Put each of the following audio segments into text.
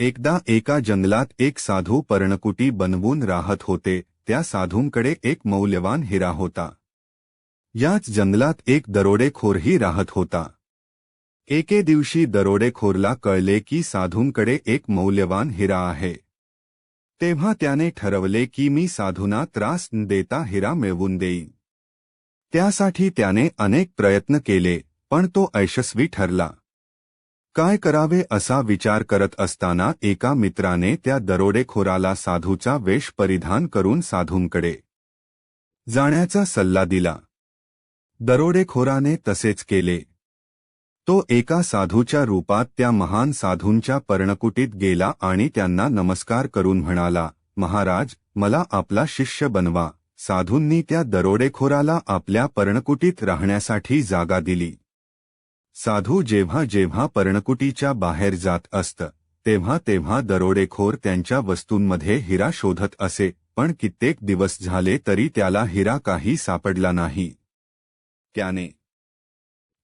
एकदा एका जंगलात एक साधू पर्णकुटी बनवून राहत होते त्या साधूंकडे एक मौल्यवान हिरा होता. याच जंगलात एक दरोडेखोरही राहत होता. एके दिवशी दरोडेखोरला कळले की साधूंकडे एक मौल्यवान हिरा आहे. तेव्हा त्याने ठरवले की मी साधूंना त्रास न देता हिरा मिळवून देईन. त्यासाठी त्याने अनेक प्रयत्न केले पण तो यशस्वी ठरला. काय करावे असा विचार करत असताना एका मित्राने त्या दरोडेखोराला साधूचा वेश परिधान करून साधूंकडे जाण्याचा सल्ला दिला. दरोडेखोराने तसेच केले. तो एका साधूच्या रूपात त्या महान साधूंच्या पर्णकुटीत गेला आणि त्यांना नमस्कार करून म्हणाला महाराज मला आपला शिष्य बनवा. साधूंनी त्या दरोडेखोराला आपल्या पर्णकुटीत राहण्यासाठी जागा दिली. साधू जेव्हा जेव्हा पर्णकुटीच्या बाहेर जात असत तेव्हा तेव्हा दरोडेखोर त्यांच्या वस्तूंमध्ये हिरा शोधत असे पण कित्येक दिवस झाले तरी त्याला हिरा काही सापडला नाही. त्याने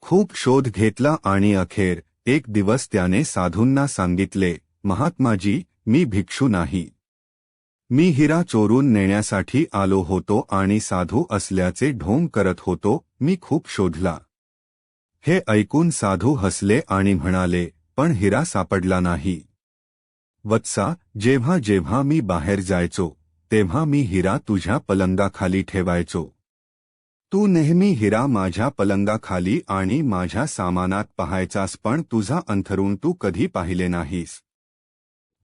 खूप शोध घेतला आणि अखेर एक दिवस त्याने साधूंना सांगितले महात्माजी मी भिक्षू नाही. मी हिरा चोरून नेण्यासाठी आलो होतो आणि साधू असल्याचे ढोंग करत होतो मी खूप शोधला. हे ऐकून साधू हसले आणि म्हणाले पण हिरा सापडला नाही. वत्सा जेव्हा जेव्हा मी बाहेर जायचो तेव्हा मी हिरा तुझ्या पलंगाखाली ठेवायचो. तू नेहमी हिरा माझ्या पलंगाखाली आणि माझ्या सामानात पाहायचास पण तुझा अंथरून तू कधी पाहिले नाहीस.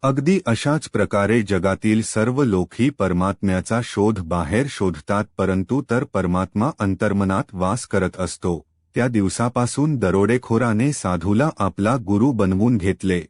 अगदी अशाच प्रकारे जगातील सर्व लोकही परमात्म्याचा शोध बाहेर शोधतात परंतु तर परमात्मा अंतर्मनात वास करत असतो. त्या दिवसापासून दरोडेखोराने साधूला आपला गुरु बनवून घेतले.